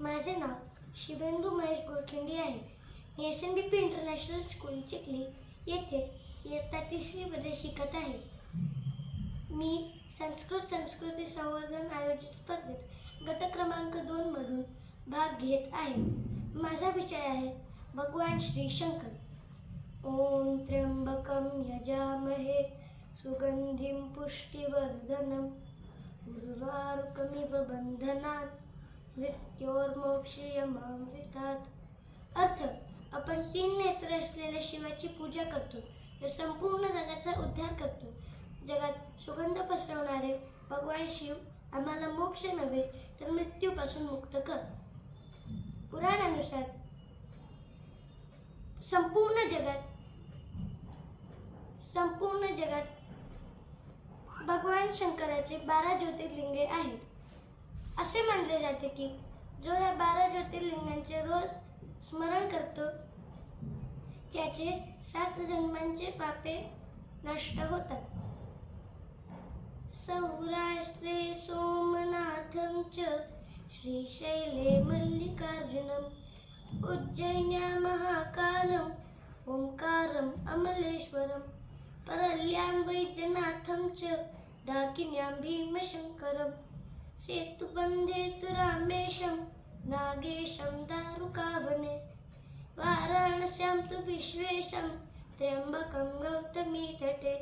माझे नाव शिवेंदू महेश गोरखिंडी आहे. मी S N B P international school Chikhli येथे इयत्ता तिसरीमध्ये शिकत आहे. मी संस्कृत संस्कृती संवर्धन आयोजित स्पर्धेत गट क्रमांक दोनमधून भाग घेत आहे. माझा विषय आहे भगवान श्री शंकर. ओम त्र्यंबकम यजामहे सुगंधिं पुष्टिवर्धनम उर्वारुकमिव बंधनात् मृत्योर्मोक्षीयमामृतात् अर्थ आपण तीन नेत्र असलेल्या शिवाची पूजा करतो. तर संपूर्ण जगाचा उद्धार करतो. जगात सुगंध पसरवणारे भगवान शिव आम्हाला मोक्ष नव्हे तर मृत्यूपासून मुक्त कर. पुराणानुसार संपूर्ण जगात संपूर्ण जगात भगवान शंकराचे बारा ज्योतिर्लिंगे आहेत. असे मानले जाते की जो या बारा ज्योतिर्लिंगांचे रोज स्मरण करतो त्याचे सात जन्मांचे पापे नष्ट होतात. सौराष्ट्रे सोमनाथं च श्रीशैले मल्लिकार्जुनम् उज्जैन्या महाकालम् ओंकारम् अमलेश्वरम् परल्यां वैद्यनाथं च डाकिन्यां भीमशङ्करम् सेतुबन्धे तु रामेशं नागेशं दारुकावने वाराणस्यां तु विश्वेशं त्र्यम्बकं गौतमी तटे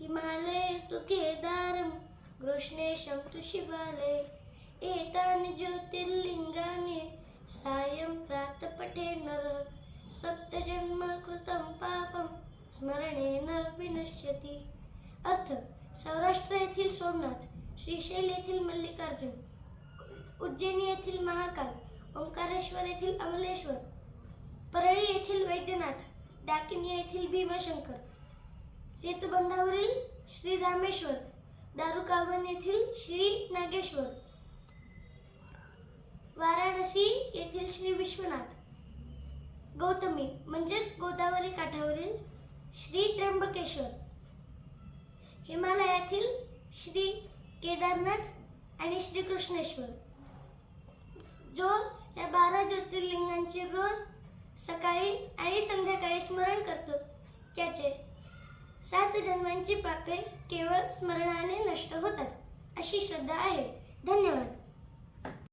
हिमालये तु केदारं कृष्णेशं तु शिवालये एतानि ज्योतिर्लिङ्गानि सायं प्रातपठे नर सप्तजन्म कृतं पापं स्मरणेन विनश्यति। अथ सौराष्ट्र येथील सोमनाथ श्रीशैल येथील मल्लिकार्जुन उज्जैनी येथील महाकाल ओंकारेश्वर येथील अमलेश्वर परळी येथील वैद्यनाथ डाकिनी येथील भीमशंकर सेतुबंधावरील श्री रामेश्वर दारुकावन येथील श्री नागेश्वर वाराणसी येथील श्री विश्वनाथ गौतमी म्हणजेच गोदावरी काठावरील श्री त्र्यंबकेश्वर हिमालयातील श्री केदारनाथ आणि श्रीकृष्णेश्वर. जो या बारा ज्योतिर्लिंगांचे रोज सकाळी आणि संध्याकाळी स्मरण करतो. त्याचे सात जन्मांची पापे केवळ स्मरणाने नष्ट होतात अशी श्रद्धा आहे. धन्यवाद.